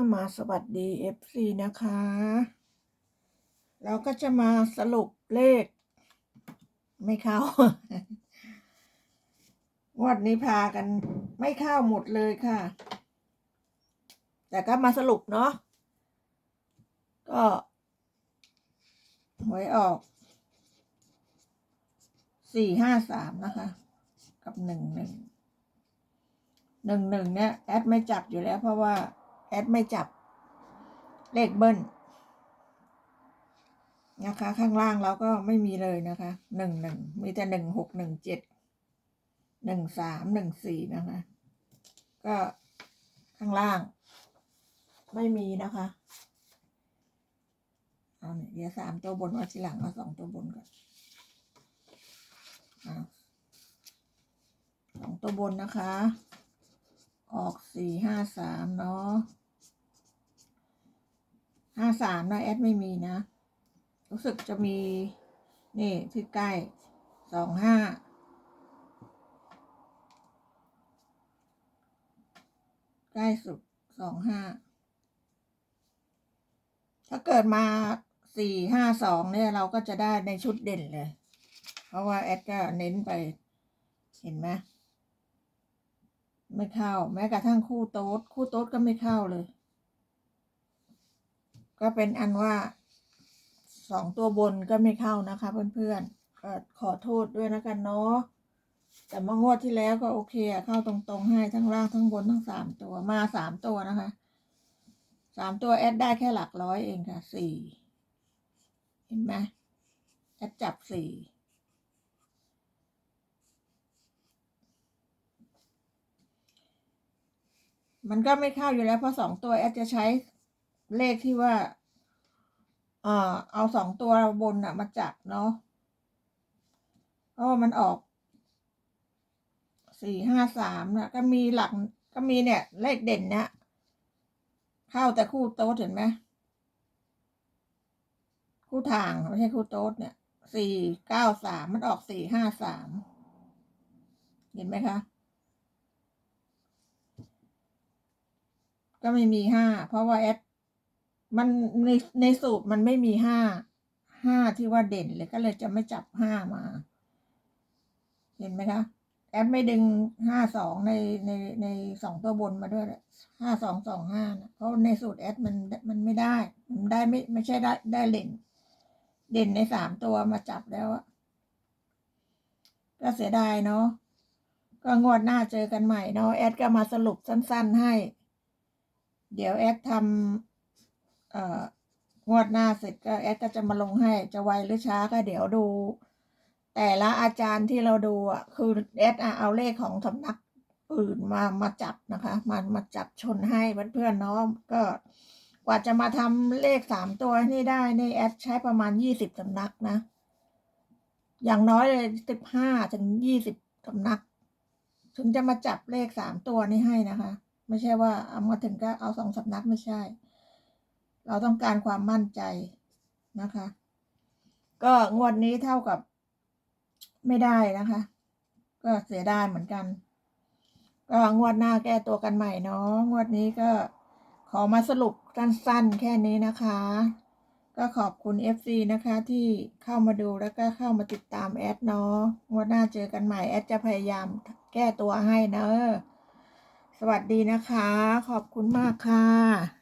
ามาสวัสดี FC นะคะ เราก็จะมาสรุปเลข ไม่เข้างวดนี้พากันไม่เข้าหมดเลยค่ะ แต่ก็มาสรุปเนาะก็หวยออกสี่ห้าสามนะคะ กับหนึ่งหนึ่งหนึ่งหนึ่งเนี่ยแอดไม่จับอยู่แล้วเพราะว่า แอดไม่จับ เลขเบิ้ลนะคะ ข้างล่างเราก็ไม่มีเลยนะคะหนึ่งหนึ่งมีแต่หนึ่งหกหนึ่งเจ็ดหนึ่งสามหนึ่งสี่นะคะ ก็ข้างล่าง ไม่มีนะคะเอาเนี่ยเดี๋ยวสามตัวบนมาทีหลังเอาสองตัวบนก่อนอสองตัวบนนะคะ ออกสี่ห้าสามเนาะห้าสามนะแอดไม่มีนะ รู้สึกจะมี นี่ที่ใกล้สองห้าใกล้สุดสองห้าถ้าเกิดมาสี่ห้าสองเนี่ยเราก็จะได้ในชุดเด่นเลย เพราะว่าแอดก็เน้นไป เห็นไหม ไม่เข้า แม้กระทั่งคู่โต๊ดคู่โต๊ดก็ไม่เข้าเลย ก็เป็นอันว่าสองตัวบนก็ไม่เข้านะคะเพื่อนๆก็ขอโทษด้วยนะกันเนาะแต่เมื่องวดที่แล้วก็โอเคเข้าตรงๆให้ทั้งล่างทั้งบนทั้งสามตัวมาสามตัวนะคะสามตัวแอดได้แค่หลักร้อยเองค่ะสี่เห็นไหมแอดจับสี่ มันก็ไม่เข้าอยู่แล้วเพราะสองตัวแอดจะใช้เลขที่ว่า เออเอาสองตัวบนอะมาจับเนาะเพราะมันออกสี่ห้าสามนะก็มีหลักก็มีเนี่ย เลขเด่นเนี่ยเข้าแต่คู่โต๊ดเห็นไหมคู่ทางไม่ใช่คู่โต๊ดเนี่ยสี่เก้าสามมันออกสี่ห้าสามเห็นไหมคะ ก็ไม่มีห้าเพราะว่าแอดมันในในสูตรมันไม่มีห้าห้าที่ว่าเด่นเลยก็เลยจะไม่จับห้ามา เห็นไหมคะแอดไม่ดึงห้าสองในในในสองตัวบนมาด้วยห้าสองสองห้านะเพราะในสูตรแอดมันมันไม่ได้ มันได้ไม่ไม่ใช่ได้ได้เด่น เด่นในสามตัวมาจับแล้วอะก็เสียดายเนาะก็งวดหน้าเจอกันใหม่เนาะแอดก็มาสรุปสั้น ๆ ให้ เดี๋ยวแอดทำเอ่องวดหน้าเสร็จก็แอดก็จะมาลงให้จะไวหรือช้าก็เดี๋ยวดู แต่ละอาจารย์ที่เราดูอะคือแอดอะเอาเลขของสำนักอื่นมามาจับนะคะมามาจับชนให้เพื่อนๆเนาะก็กว่าจะมาทำเลขสามตัวนี่ได้นี่แอดใช้ประมาณยี่สิบสำนักนะ อย่างน้อยเลยสิบห้าถึงยี่สิบสำนัก ถึงจะมาจับเลขสามตัวนี้ให้นะคะ ไม่ใช่ว่าเอามาถึงก็เอาสองสำนักไม่ใช่ เราต้องการความมั่นใจนะคะ ก็งวดนี้เท่ากับไม่ได้นะคะ ก็เสียดายเหมือนกัน ก็งวดหน้าแก้ตัวกันใหม่เนาะงวดนี้ก็ขอมาสรุปสั้นๆแค่นี้นะคะ ก็ขอบคุณ FC นะคะที่เข้ามาดูแล้วก็เข้ามาติดตามแอดเนาะงวดหน้าเจอกันใหม่แอดจะพยายามแก้ตัวให้เนอะ สวัสดีนะคะ ขอบคุณมากค่ะ